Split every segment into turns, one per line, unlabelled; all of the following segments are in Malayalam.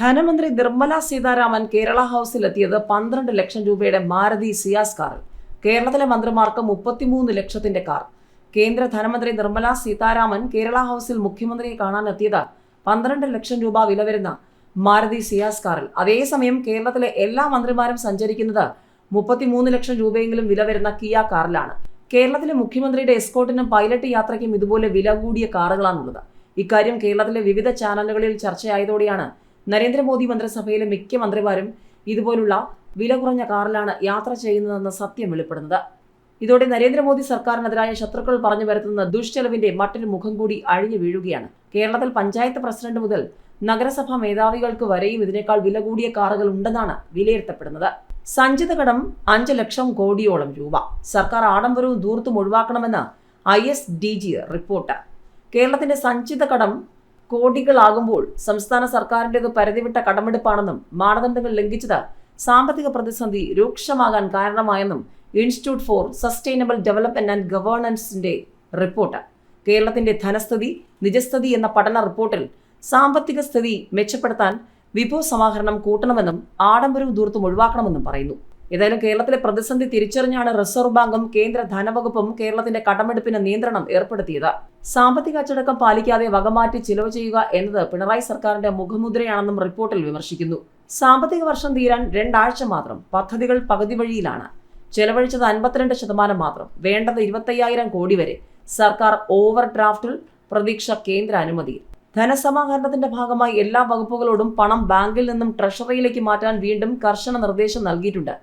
ധനമന്ത്രി നിർമ്മല സീതാരാമൻ കേരള ഹൗസിലെത്തിയത് പന്ത്രണ്ട് ലക്ഷം രൂപയുടെ മാരുതി സിയാസ് കാറിൽ. കേരളത്തിലെ മന്ത്രിമാർക്ക് മുപ്പത്തിമൂന്ന് ലക്ഷത്തിന്റെ കാർ. കേന്ദ്ര ധനമന്ത്രി നിർമ്മല സീതാരാമൻ കേരള ഹൗസിൽ മുഖ്യമന്ത്രിയെ കാണാൻ എത്തിയത് പന്ത്രണ്ട് ലക്ഷം രൂപ വില വരുന്ന മാരുതി സിയാസ് കാറിൽ. അതേസമയം കേരളത്തിലെ എല്ലാ മന്ത്രിമാരും സഞ്ചരിക്കുന്നത് മുപ്പത്തിമൂന്ന് ലക്ഷം രൂപയെങ്കിലും വില വരുന്ന കിയ കാറിലാണ്. കേരളത്തിലെ മുഖ്യമന്ത്രിയുടെ എസ്കോട്ടിനും പൈലറ്റ് യാത്രയ്ക്കും ഇതുപോലെ വില കൂടിയ കാറുകളാണുള്ളത്. ഇക്കാര്യം കേരളത്തിലെ വിവിധ ചാനലുകളിൽ ചർച്ചയായതോടെയാണ് നരേന്ദ്രമോദി മന്ത്രിസഭയിലെ മിക്ക മന്ത്രിമാരും ഇതുപോലുള്ള വില കുറഞ്ഞ കാറിലാണ് യാത്ര ചെയ്യുന്നതെന്ന സത്യം വെളിപ്പെടുന്നത്. ഇതോടെ നരേന്ദ്രമോദി സർക്കാരിനെതിരായ ശത്രുക്കൾ പറഞ്ഞു വരുത്തുന്ന ദുഷ്ചെലവിന്റെ മറ്റൊരു മുഖം കൂടി അഴിഞ്ഞു വീഴുകയാണ്. കേരളത്തിൽ പഞ്ചായത്ത് പ്രസിഡന്റ് മുതൽ നഗരസഭാ മേധാവികൾക്ക് വരെയും ഇതിനേക്കാൾ വില കൂടിയ കാറുകൾ ഉണ്ടെന്നാണ് വിലയിരുത്തപ്പെടുന്നത്. സഞ്ചിത കടം അഞ്ച് ലക്ഷം കോടിയോളം രൂപ. സർക്കാർ ആഡംബരവും ദൂർത്തും ഒഴിവാക്കണമെന്ന് I S D G report. കേരളത്തിന്റെ സഞ്ചിത കടം കോടികളാകുമ്പോൾ സംസ്ഥാന സർക്കാരിന്റെത് പരിധിവിട്ട കടമെടുപ്പാണെന്നും മാനദണ്ഡങ്ങൾ ലംഘിച്ചത് സാമ്പത്തിക പ്രതിസന്ധി രൂക്ഷമാകാൻ കാരണമായെന്നും institute for sustainable development and ഗവേണൻസിന്റെ report. കേരളത്തിന്റെ ധനസ്ഥിതി നിജസ്ഥിതി എന്ന പഠന റിപ്പോർട്ടിൽ സാമ്പത്തിക സ്ഥിതി മെച്ചപ്പെടുത്താൻ വിഭവ സമാഹരണം കൂട്ടണമെന്നും ആഡംബരവും ദൂർത്തും ഒഴിവാക്കണമെന്നും പറയുന്നു. ഏതായാലും കേരളത്തിലെ പ്രതിസന്ധി തിരിച്ചറിഞ്ഞാണ് റിസർവ് ബാങ്കും കേന്ദ്ര ധനവകുപ്പും കേരളത്തിന്റെ കടമെടുപ്പിന് നിയന്ത്രണം ഏർപ്പെടുത്തിയത്. സാമ്പത്തിക അച്ചടക്കം പാലിക്കാതെ വകമാറ്റി ചിലവ് ചെയ്യുക എന്നത് പിണറായി സർക്കാരിന്റെ മുഖമുദ്രയാണെന്നും റിപ്പോർട്ടിൽ വിമർശിക്കുന്നു. സാമ്പത്തിക വർഷം തീരാൻ രണ്ടാഴ്ച മാത്രം പദ്ധതികൾ പകുതി വഴിയിലാണ്. ചെലവഴിച്ചത് അൻപത്തിരണ്ട് ശതമാനം മാത്രം വേണ്ടത് ഇരുപത്തയ്യായിരം കോടി വരെ. സർക്കാർ ഓവർ ഡ്രാഫ്റ്റിൽ പ്രതീക്ഷ കേന്ദ്ര അനുമതി. ധനസമാഹരണത്തിന്റെ ഭാഗമായി എല്ലാ വകുപ്പുകളോടും പണം ബാങ്കിൽ നിന്നും ട്രഷറിയിലേക്ക് മാറ്റാൻ വീണ്ടും കർശന നിർദ്ദേശം നൽകിയിട്ടുണ്ട്.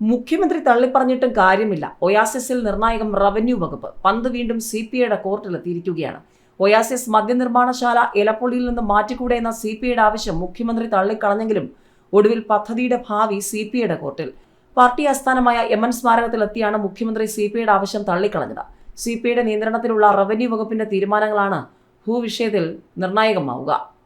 മുഖ്യമന്ത്രി തള്ളിപ്പറഞ്ഞിട്ടും കാര്യമില്ല. ഒയാസിസിൽ നിർണായകം റവന്യൂ വകുപ്പ്. പന്ത് വീണ്ടും സി പി ഐയുടെ കോർട്ടിലെത്തിയിരിക്കുകയാണ്. ഒയാസിസ് മദ്യനിർമ്മാണശാല എലപ്പൊളിയിൽ നിന്ന് മാറ്റിക്കൂടെ എന്ന സി പി ഐയുടെ ആവശ്യം മുഖ്യമന്ത്രി തള്ളിക്കളഞ്ഞെങ്കിലും ഒടുവിൽ പദ്ധതിയുടെ ഭാവി സി പി ഐയുടെ കോർട്ടിൽ. പാർട്ടി ആസ്ഥാനമായ എം എൻ സ്മാരകത്തിലെത്തിയാണ് മുഖ്യമന്ത്രി സി പി ഐയുടെ ആവശ്യം തള്ളിക്കളഞ്ഞത്. സി പി ഐയുടെ നിയന്ത്രണത്തിലുള്ള റവന്യൂ വകുപ്പിന്റെ തീരുമാനങ്ങളാണ് ഭൂവിഷയത്തിൽ നിർണായകമാവുക.